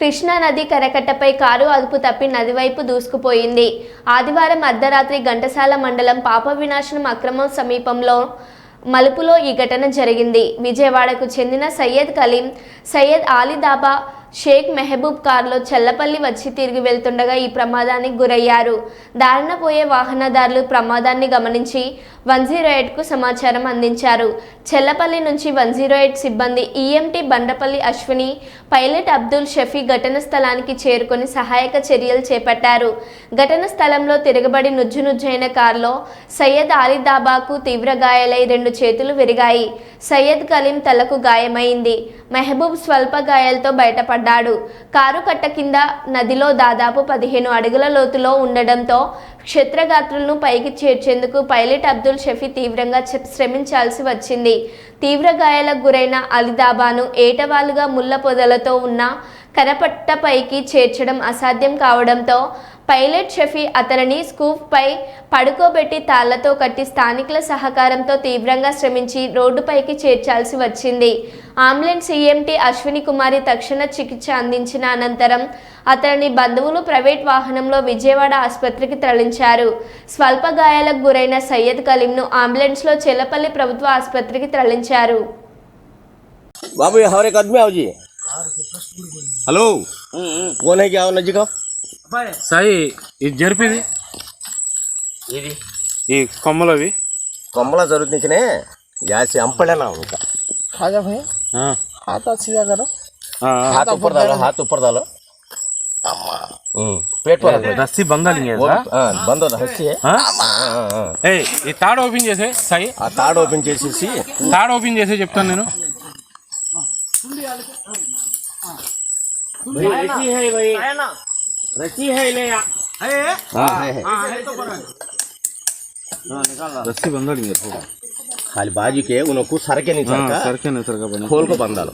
కృష్ణా నది కరకట్టపై కారు అదుపు తప్పి నది వైపు దూసుకుపోయింది. ఆదివారం అర్ధరాత్రి ఘంటసాల మండలం పాప వినాశనం అక్రమం సమీపంలో మలుపులో ఈ ఘటన జరిగింది. విజయవాడకు చెందిన సయ్యద్ కలీం సయ్యద్ ఆలీదాబా షేక్ మెహబూబ్ కారులో చెల్లపల్లి వచ్చి తిరిగి వెళ్తుండగా ఈ ప్రమాదానికి గురయ్యారు. దారిన పోయే వాహనదారులు ప్రమాదాన్ని గమనించి వన్ జీరో ఎయిట్కు సమాచారం అందించారు. చెల్లపల్లి నుంచి వన్ జీరో ఎయిట్ సిబ్బంది ఈఎంటీ బండపల్లి అశ్విని పైలట్ అబ్దుల్ షఫీ ఘటన స్థలానికి చేరుకొని సహాయక చర్యలు చేపట్టారు. ఘటన స్థలంలో తిరగబడి నుజ్జు నుజ్జైన కారులో సయ్యద్ ఆలీదాబాకు తీవ్ర గాయాలై రెండు చేతులు విరిగాయి. సయ్యద్ కలీం తలకు గాయమైంది. మెహబూబ్ స్వల్ప గాయాలతో బయటపడ్డాడు. కారు కట్ట కింద నదిలో దాదాపు పదిహేను అడుగుల లోతులో ఉండడంతో క్షత్రగాత్రులను పైకి చేర్చేందుకు పైలట్ అబ్దుల్ షఫీ తీవ్రంగా శ్రమించాల్సి వచ్చింది. తీవ్ర గాయాలకు గురైన అలిదాబాను ఏటవాలుగా ముళ్ళ పొదలతో ఉన్న కరపట్టపైకి చేర్చడం అసాధ్యం కావడంతో పైలట్ షఫీ అతనిని స్కూప్ పై పడుకోబెట్టి తాళ్లతో కట్టి స్థానికుల సహకారంతో తీవ్రంగా శ్రమించి రోడ్డుపైకి చేర్చాల్సి వచ్చింది అంబులెన్స్ ఈఎంటీ అశ్విని కుమారి తక్షణ చికిత్స అందించిన అనంతరం అతనిని బంధువులు ప్రైవేట్ వాహనంలో విజయవాడ ఆసుపత్రికి తరలించారు స్వల్ప గాయాలకు గురైన సయ్యద్ కలీంను అంబులెన్స్లో చెల్లపల్లి ప్రభుత్వ ఆసుపత్రికి తరలించారు बाबू ये हमारे एक आदमी आओ जी हेलो कौन है क्या आओ नजीक आओ సాయి ఇది జరిపింది ఇది ఈ కొమ్మలు అవి कमला जरूरत नहीं कने यहाँ से हम पड़े ना उनका आजा भाई ఆ, हाथ सीधा करो ఆ, ఆ. हाथ ऊपर डालो हाथ ऊपर डालो हम्म, पेट पर रखो। రస్సీ బంధాలు ఇంకే वो हाँ, बंद हो रहा है ఆ? हाँ, हाँ, हाँ। ఏయ్ ఈ తాడు ఓపెన్ చేసే సాయి ఆ తాడు ఓపెన్ చేసేసి తాడు ఓపెన్ చేసే చెప్తాను నేను हाँ, रस्सी है ले या है? ये हाँ है है। हाँ है तो बना। हाँ, रस्सी बंधा नहीं रखो खाली बाजू के उन्हों को सर के नहीं हाँ, सरका सर के नहीं सरका बना। खोल को बंधा लो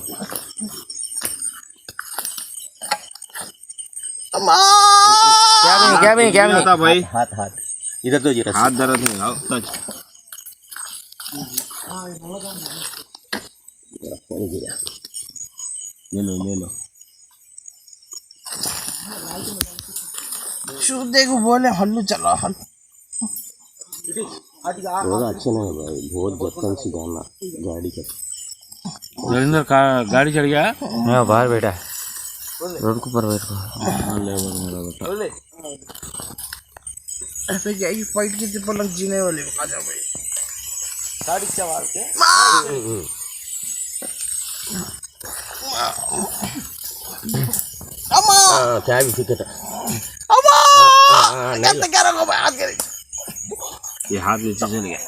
क्या भी क्या भी क्या भी भाई? हाथ हाथ इधर तो जी हाथ दर्द नहीं आओ टच ये लो ये लो। देखो बोले हल्लू चलो हल्लू। रोड अच्छे नहीं है भाई बहुत जतन से जाना गाड़ी के। रविंद्र का गाड़ी चढ़ गया? मैं बाहर बैठा है। रोड के ऊपर बैठ को लेबर मेरा बेटा। ऐसे क्या ये फाइट की थी पलंग जीने वाले आजा भाई। हाँ? क्या भी है ये हाथ नीचे चल गया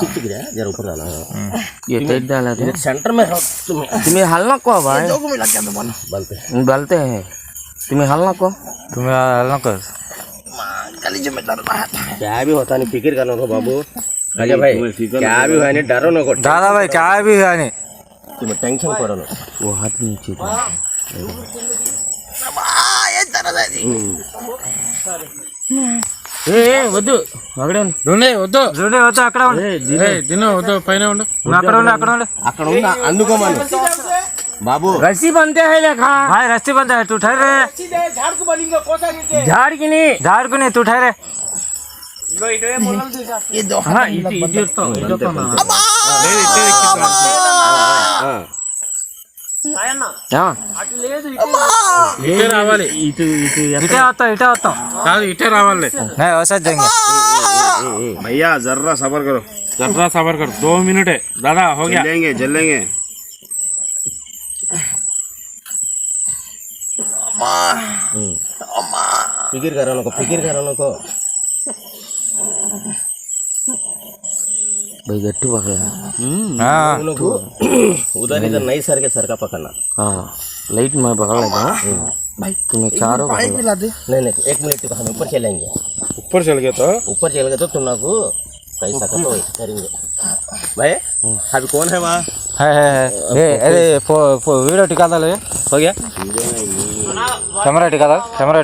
ठीक ठीक जरा ऊपर डाला। ये टाइट डाला था। सेंटर में तुम्हें तुम्हें हलना को भाई दो मिला क्या बोला। डालते हैं। तुम्हें हलना को? तुम्हें हलना कर गली जो में डर रहा था। क्या भी होता नहीं फ़िक्र करना बाबू। राजा भाई क्या भी हुआ नहीं डरो ना दादा भाई क्या भी है नहीं। तुम्हें टेंशन करो ना। वो हाथ नीचे ఏ వద్దు అక్కడే ఉండు రెండే వద్దు రెండే వద్దు అక్కడ ఉండు ఏయ్, దిను వద్దు పైన ఉండు నువ్వు అక్కడ ఉండు అక్కడ ఉండు అక్కడ ఉందా అందుకోమను బాబు रस्सी बनते हैं लेखा भाई रस्सी बनता है तू ठहर रे झाड़ की नहीं झाड़ को नहीं तू ठहरे ये दो हाँ इधर इधर तो इधर तो ना हाँ ఇటే రావాలి ఇటు ఇటు ఇటే వస్తాం ఇటే వస్తాం కాదు ఇటే రావాలి नहीं वैसा देंगे भैया जर्रा सबर करो जर्रा सबर करो दो मिनट है दादा हो गया चलेंगे चलेंगे फिक्र करो ना को फिक्र करो ना को भाई गट्टू पकड़ा हाँ उनको उधर इधर नहीं सर के सर का पकड़ना हाँ लाइट में पकड़ लेता हूँ भाई तुम्हें चारों पानी पकड़ पिला दे नहीं नहीं एक मिनट तो हम ऊपर चलेंगे ऊपर चल गया तो ऊपर चल गए तो तुम लोग कैसा का तो वैसे करेंगे भाई अभी कौन है वहाँ है है है ए अरे फो, फो, वीडियो टिका ले हो गया कैमरा टिका था कैमरा